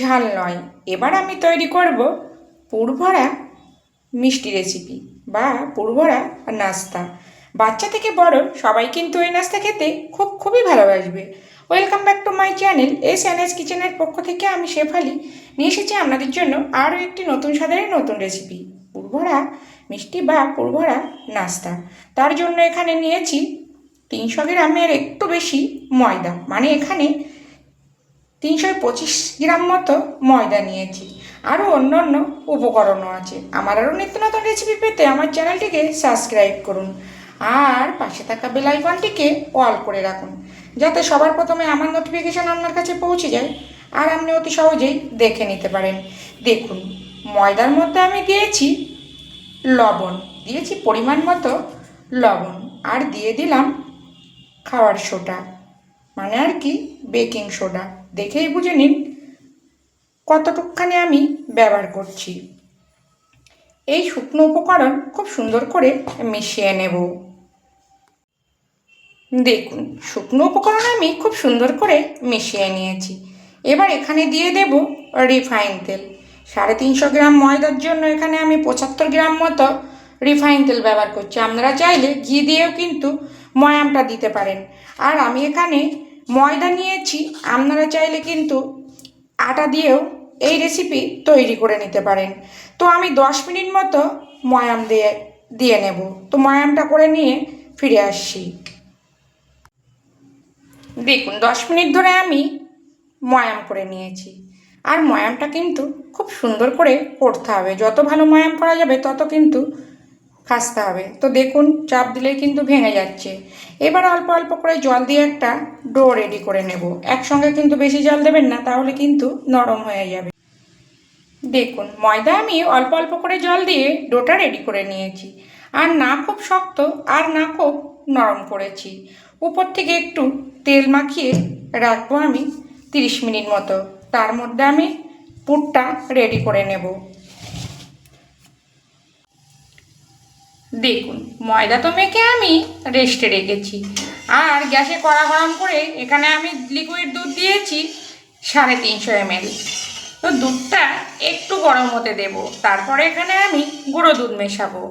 ঝাল নয়। এবার আমি তৈরি করব পুরভরা মিষ্টি রেসিপি বা পুরভরা নাস্তা। বাচ্চা থেকে বড় সবাই কিন্তু এই নাস্তা খেতে খুব খুবই ভালোবাসবে। Welcome back to my channel, S N S কিচেনের পক্ষ থেকে আমি শেফালি নিয়ে এসেছি আপনাদের জন্য আরও একটি নতুন স্বাদের নতুন রেসিপি পুরভরা মিষ্টি বা পুরভরা নাস্তা। তার জন্য এখানে নিয়েছি তিনশো গ্রামের একটু বেশি ময়দা। মানে এখানে তিনশো পঁচিশ গ্রাম মতো ময়দা নিয়েছি। আরও অন্য অন্য উপকরণও আছে। আমার আরও নিত্য নতুন রেসিপি পেতে আমার চ্যানেলটিকে সাবস্ক্রাইব করুন। আর পাশে থাকা বেল আইকনটিকে অল করে রাখুন। যাতে সবার প্রথমে আমার নোটিফিকেশান আপনার কাছে পৌঁছে যায়। আর আপনি অতি সহজেই দেখে নিতে পারেন। দেখুন, ময়দার মধ্যে আমি দিয়েছি লবণ। দিয়েছি পরিমাণ মতো লবণ। আর দিয়ে দিলাম খাওয়ার সোডা। মানে আর কি বেকিং সোডা দেখেই বুঝে নিন কতটুকখানি আমি ব্যবহার করছি। এই শুকনো উপকরণ খুব সুন্দর করে মিশিয়ে নেব। দেখুন, শুকনো উপকরণ আমি খুব সুন্দর করে মিশিয়ে নিয়েছি। এবার এখানে দিয়ে দেব রিফাইন তেল। সাড়ে তিনশো গ্রাম ময়দার জন্য এখানে আমি পঁচাত্তর গ্রাম মতো রিফাইন তেল ব্যবহার করছি। আপনারা চাইলে ঘি দিয়েও কিন্তু ময়ামটা দিতে পারেন। আর আমি এখানে ময়দা নিয়েছি, আপনারা চাইলে কিন্তু আটা দিয়েও এই রেসিপি তৈরি করে নিতে পারেন। তো আমি দশ মিনিট মতো ময়াম দিয়ে দিয়ে নেব। তো ময়ামটা করে নিয়ে ফিরে আসছি। দেখুন, দশ মিনিট ধরে আমি ময়াম করে নিয়েছি। আর ময়ামটা কিন্তু খুব সুন্দর করে করতে হবে। যত ভালো ময়াম করা যাবে, তত কিন্তু খাসতে হবে। তো দেখুন, চাপ দিলে কিন্তু ভেঙে যাচ্ছে। এবার অল্প অল্প করে জল দিয়ে একটা ডো রেডি করে নেব। একসঙ্গে কিন্তু বেশি জল দেবেন না, তাহলে কিন্তু নরম হয়ে যাবে। দেখুন, ময়দা আমি অল্প অল্প করে জল দিয়ে ডোটা রেডি করে নিয়েছি। আর না খুব শক্ত, আর না খুব নরম করেছি। উপর থেকে একটু তেল মাখিয়ে রাখব আমি তিরিশ মিনিট মতো। তার মধ্যে আমি পুরটা রেডি করে নেব। দেখুন, ময়দা তো মেখে আমি রেস্টে রেখেছি। আর গ্যাসে কড়া গরম করে এখানে আমি লিকুইড দুধ দিয়েছি সাড়ে তিনশো এমএল তো দুধটা একটু গরম হতে দেব, তারপরে এখানে আমি গুঁড়ো দুধ মেশাবো।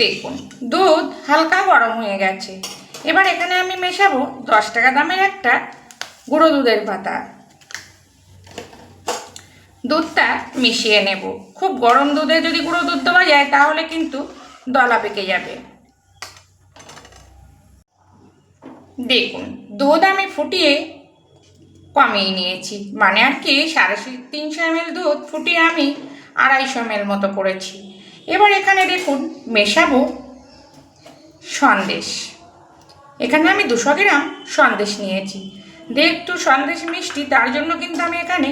দেখুন, দুধ হালকা গরম হয়ে গেছে। এবার এখানে আমি মেশাবো দশ টাকা দামের একটা গুঁড়ো দুধের পাতা। দুধটা মিশিয়ে নেব। খুব গরম দুধে যদি গুঁড়ো দুধ দেওয়া যায়, তাহলে কিন্তু দলা পেকে যাবে। দেখুন, দুধ আমি ফুটিয়ে কমিয়ে নিয়েছি। মানে আর কি, সাড়ে তিনশো এমএল দুধ ফুটিয়ে আমি আড়াইশো এমএল মতো করেছি। এবার এখানে দেখুন, মেশাবো সন্দেশ। এখানে আমি দুশো গ্রাম সন্দেশ নিয়েছি। দিয়ে একটু সন্দেশ মিষ্টি, তার জন্য কিন্তু আমি এখানে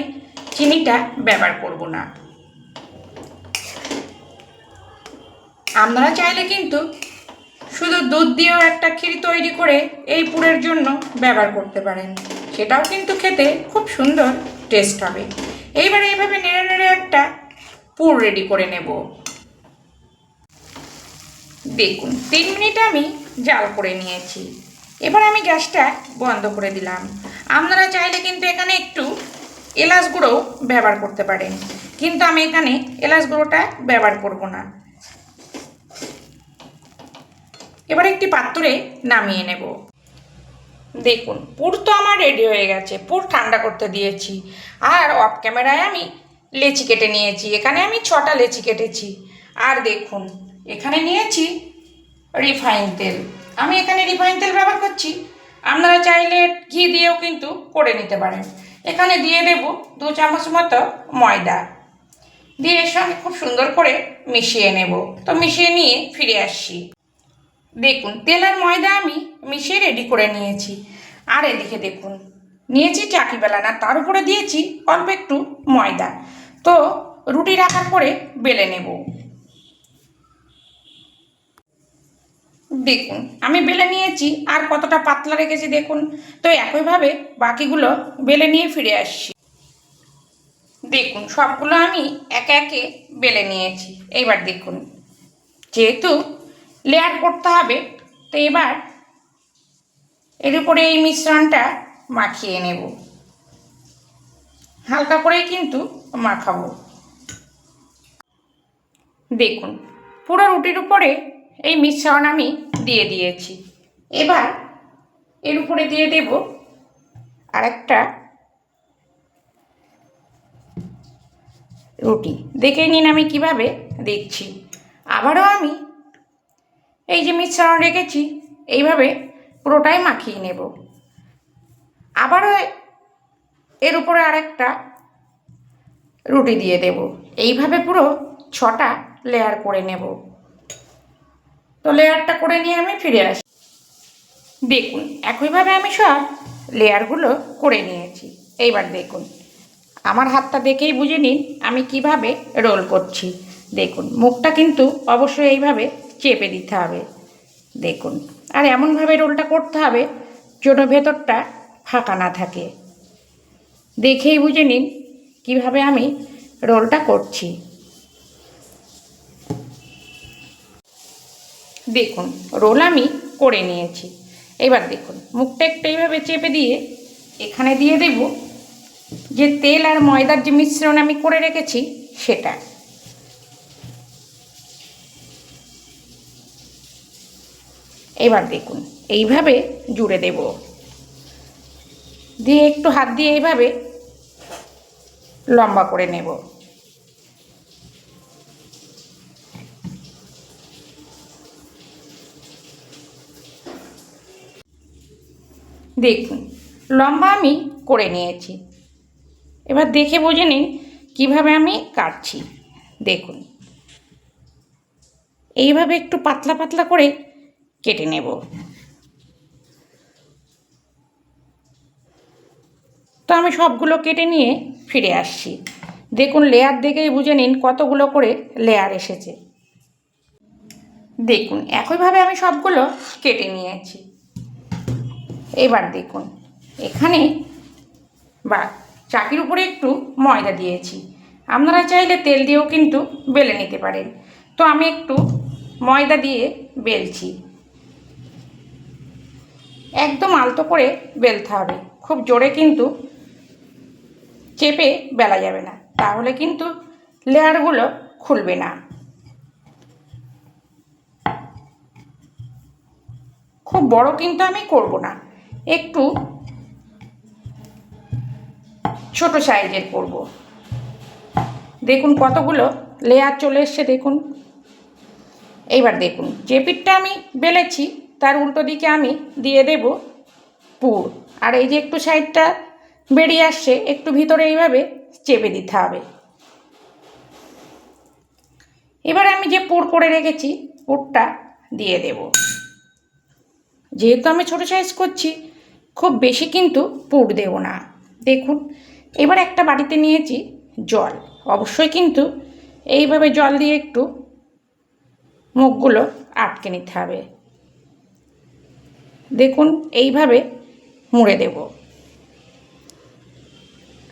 চিনিটা ব্যবহার করব না। আপনারা চাইলে কিন্তু শুধু দুধ দিয়েও একটা ক্ষীর তৈরি করে এই পুরের জন্য ব্যবহার করতে পারেন। সেটাও কিন্তু খেতে খুব সুন্দর টেস্ট হবে। এইবার এইভাবে নেড়ে নেড়ে একটা পুর রেডি করে নেব। দেখুন, তিন মিনিট আমি জাল করে নিয়েছি। এবার আমি গ্যাসটা বন্ধ করে দিলাম। আপনারা চাইলে কিন্তু এখানে একটু এলাচ গুঁড়ো ব্যবহার করতে পারেন। কিন্তু আমি এখানে এলাচ গুঁড়োটা ব্যবহার করব না। এবার একটি পাত্রে নামিয়ে নেব। দেখুন, পুর তো আমার রেডি হয়ে গেছে। পুর ঠান্ডা করতে দিয়েছি। আর অফ ক্যামেরায় আমি লেচি কেটে নিয়েছি। এখানে আমি ছটা লেচি কেটেছি। আর দেখুন, এখানে নিয়েছি রিফাইন তেল। আমি এখানে রিফাইন তেল ব্যবহার করছি। আপনারা চাইলে ঘি দিয়েও কিন্তু করে নিতে পারেন। এখানে দিয়ে দেব দু চামচ মতো ময়দা। দিয়ে এর সঙ্গে খুব সুন্দর করে মিশিয়ে নেব। তো মিশিয়ে নিয়ে ফিরে আসছি। দেখুন, তেল আর ময়দা আমি মিশিয়ে রেডি করে নিয়েছি। আর এদিকে দেখুন, নিয়েছি চাকি বেলানা তার উপরে দিয়েছি অল্প একটু ময়দা। তো রুটি রাখার পরে বেলে নেব। দেখুন, আমি বেলে নিয়েছি, আর কতটা পাতলা রেখেছি দেখুন। তো একইভাবে বাকিগুলো বেলে নিয়ে ফিরে আসছি। দেখুন, সবগুলো আমি একে একে বেলে নিয়েছি। এইবার দেখুন, যেহেতু লেয়ার করতে হবে, তো এবার এর উপরে এই মিশ্রণটা মাখিয়ে নেব। হালকা করেই কিন্তু মাখাবো। দেখুন, পুরো রুটির উপরে এই মিশ্রণ আমি দিয়ে দিয়েছি। এবার এর উপরে দিয়ে দেব আরেকটা রুটি। দেখে নিন আমি কীভাবে দিচ্ছি। আবারও আমি এই যে মিশ্রণ রেখেছি, এইভাবে পুরোটাই মাখিয়ে নেব। আবারও এর উপরে আরেকটা রুটি দিয়ে দেব। এইভাবে পুরো ছটা লেয়ার করে নেব। তো লেয়ারটা করে নিয়ে আমি ফিরে আসি। দেখুন, একইভাবে আমি সব লেয়ারগুলো করে নিয়েছি। এইবার দেখুন, আমার হাতটা দেখেই বুঝে নিন আমি কীভাবে রোল করছি। দেখুন, মুখটা কিন্তু অবশ্যই এইভাবে চেপে দিতে হবে। দেখুন, আর এমনভাবে রোলটা করতে হবে যেন ভেতরটা ফাঁকা না থাকে। দেখেই বুঝে নিন কীভাবে আমি রোলটা করছি। দেখুন, রোল আমি করে নিয়েছি। এবার দেখুন, মুখটা একটু এইভাবে চেপে দিয়ে এখানে দিয়ে দেব যে তেল আর ময়দার যে মিশ্রণ আমি করে রেখেছি, সেটা। এবার দেখুন, এইভাবে জুড়ে দেব। দিয়ে একটু হাত দিয়ে এইভাবে লম্বা করে নেব। দেখুন, লম্বা আমি করে নিয়েছি। এবার দেখে বুঝে নিন কীভাবে আমি কাটছি। দেখুন, এইভাবে একটু পাতলা পাতলা করে কেটে নেব। তো আমি সবগুলো কেটে নিয়ে ফিরে আসছি। দেখুন লেয়ার দেখেই বুঝে নিন কতগুলো করে লেয়ার এসেছে। দেখুন, একইভাবে আমি সবগুলো কেটে নিয়েছি। এবার দেখুন। এখানে বা চাকির উপরে একটু ময়দা দিয়েছি। আপনারা চাইলে তেল দিয়েও কিন্তু বেলে নিতে পারেন। তো আমি একটু ময়দা দিয়ে বেলছি। একদম আলতো করে বেলতে হবে। খুব জোরে কিন্তু চেপে বেলা যাবে না। তাহলে কিন্তু লেয়ারগুলো খুলবে না। খুব বড় কিন্তু আমি করব না। একটু ছোট সাইজের করব। দেখুন কতগুলো লেয়ার চলে এসছে, দেখুন। এইবার দেখুন, যে পিঠটা আমি বেলেছি, তার উল্টো দিকে আমি দিয়ে দেব পুর। আর এই যে একটু সাইডটা বেরিয়ে আসছে, একটু ভিতরে এইভাবে চেপে দিতে হবে। এবার আমি যে পুর করে রেখেছি, পুরটা দিয়ে দেব। যেহেতু আমি ছোটো সাইজ করছি খুব বেশি কিন্তু পুর দেব না। দেখুন, এবার একটা বাটিতে নিয়েছি জল। অবশ্যই কিন্তু এইভাবে জল দিয়ে একটু মুখগুলো আটকে নিতে হবে। দেখুন, এইভাবে মুড়ে দেব।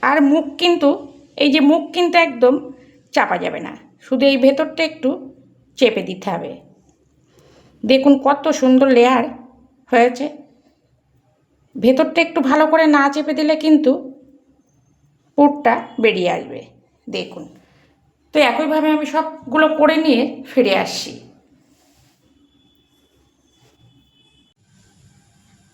আর মুখ কিন্তু, এই যে মুখ কিন্তু একদম চাপা যাবে না। শুধু এই ভেতরটা একটু চেপে দিতে হবে। দেখুন কত সুন্দর লেয়ার হয়েছে। ভেতরটা একটু ভালো করে না চেপে দিলে কিন্তু পুরটা বেরিয়ে আসবে। দেখুন। তো একইভাবে আমি সবগুলো করে নিয়ে ফিরে আসছি।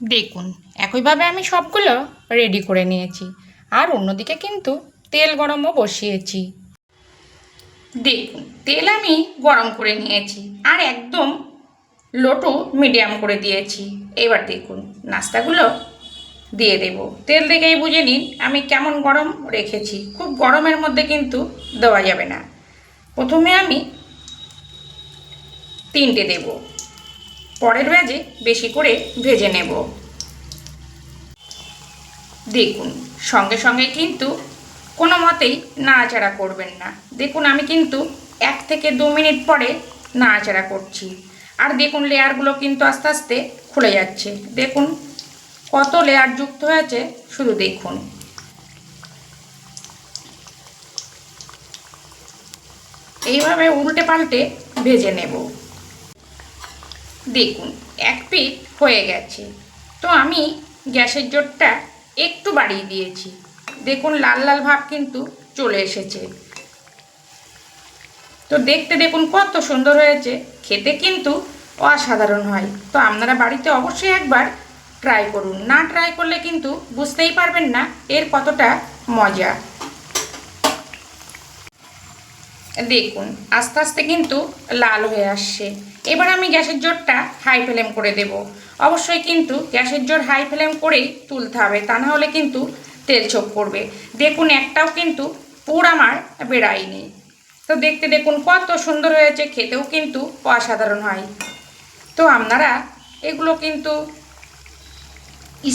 দেখুন, একইভাবে আমি সবগুলো রেডি করে নিয়েছি। আর অন্যদিকে কিন্তু তেল গরমও বসিয়েছি। দেখুন, তেল আমি গরম করে নিয়েছি আর একদম লোটু মিডিয়াম করে দিয়েছি। এবার দেখুন, নাস্তাগুলো দিয়ে দেব। তেল দেখেই বুঝে নিন, আমি কেমন গরম রেখেছি। খুব গরমের মধ্যে কিন্তু দেওয়া যাবে না। প্রথমে আমি তিনটে দেব। পরের ব্যাজে বেশি করে ভেজে নেব। দেখুন, সঙ্গে সঙ্গে কিন্তু কোনো মতেই নাড়াচাড়া করবেন না। দেখুন, আমি কিন্তু এক থেকে দু মিনিট পরে নাড়াচাড়া করছি। আর দেখুন, লেয়ারগুলো কিন্তু আস্তে আস্তে খুলে যাচ্ছে। দেখুন কত লেয়ার যুক্ত হয়েছে শুধু দেখুন। এইভাবে উল্টে পাল্টে ভেজে নেব। দেখুন, এক পিঠ হয়ে গেছে। তো আমি গ্যাসের জোরটা একটু বাড়িয়ে দিয়েছি। দেখুন, লাল লাল ভাব কিন্তু চলে এসেছে। তো দেখতে দেখুন, কত সুন্দর হয়েছে। খেতে কিন্তু অসাধারণ হয়। তো আপনারা বাড়িতে অবশ্যই একবার ট্রাই করুন। না ট্রাই করলে কিন্তু বুঝতেই পারবেন না এর কতটা মজা। দেখুন, আস্তে আস্তে কিন্তু লাল হয়ে আসছে। এবার আমি গ্যাসের জোরটা হাই ফ্লেম করে দেব। অবশ্যই কিন্তু গ্যাসের জোর হাই ফ্লেম করেই তুলতে হবে, তা না হলে কিন্তু তেল ছোপ করবে দেখুন, একটাও কিন্তু পুর আমার বেড়ায়নি। তো দেখতে দেখুন, কত সুন্দর হয়েছে, খেতেও কিন্তু অসাধারণ হয়। তো আপনারা এগুলো কিন্তু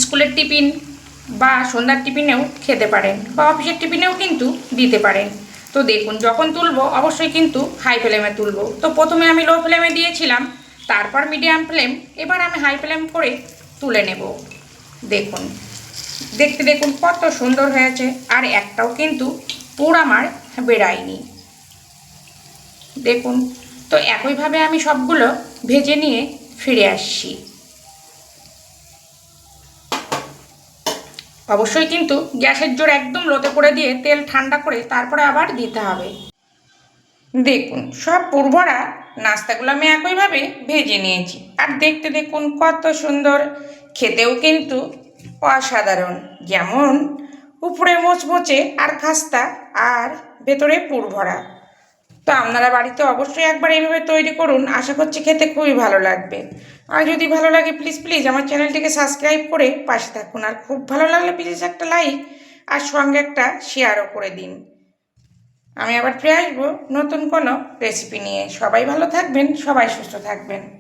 স্কুলের টিফিন বা সন্ধ্যার টিফিনেও খেতে পারেন বা অফিসের টিফিনেও কিন্তু দিতে পারেন। তো দেখুন, যখন তুলবো, অবশ্যই কিন্তু হাই ফ্লেমে তুলবো। তো প্রথমে আমি লো ফ্লেমে দিয়েছিলাম, তারপর মিডিয়াম ফ্লেম এবার আমি হাই ফ্লেম করে তুলে নেব। দেখুন, দেখতে দেখুন কত সুন্দর হয়েছে, আর একটাও কিন্তু পুর আমার বেড়ায়নি। দেখুন, তো একইভাবে আমি সবগুলো ভেজে নিয়ে ফিরে আসছি। অবশ্যই কিন্তু গ্যাসের জোর একদম লোতে করে দিয়ে তেল ঠান্ডা করে তারপরে আবার দিতে হবে। দেখুন, সব পূর্বরা নাস্তাগুলো আমি একইভাবে ভেজে নিয়েছি। আর দেখতে দেখুন কত সুন্দর, খেতেও কিন্তু অসাধারণ। যেমন উপরে মোচমোচে আর খাস্তা আর ভেতরে পুর তো আপনারা বাড়িতে অবশ্যই একবার এইভাবে তৈরি করুন। আশা করছি খেতে খুবই ভালো লাগবে। আর যদি ভালো লাগে প্লিজ প্লিজ আমার চ্যানেলটিকে সাবস্ক্রাইব করে পাশে থাকুন। আর খুব ভালো লাগলে প্লিজ একটা লাইক আর সঙ্গে একটা শেয়ারও করে দিন। আমি আবার ফিরে আসব নতুন কোনো রেসিপি নিয়ে। সবাই ভালো থাকবেন, সবাই সুস্থ থাকবেন।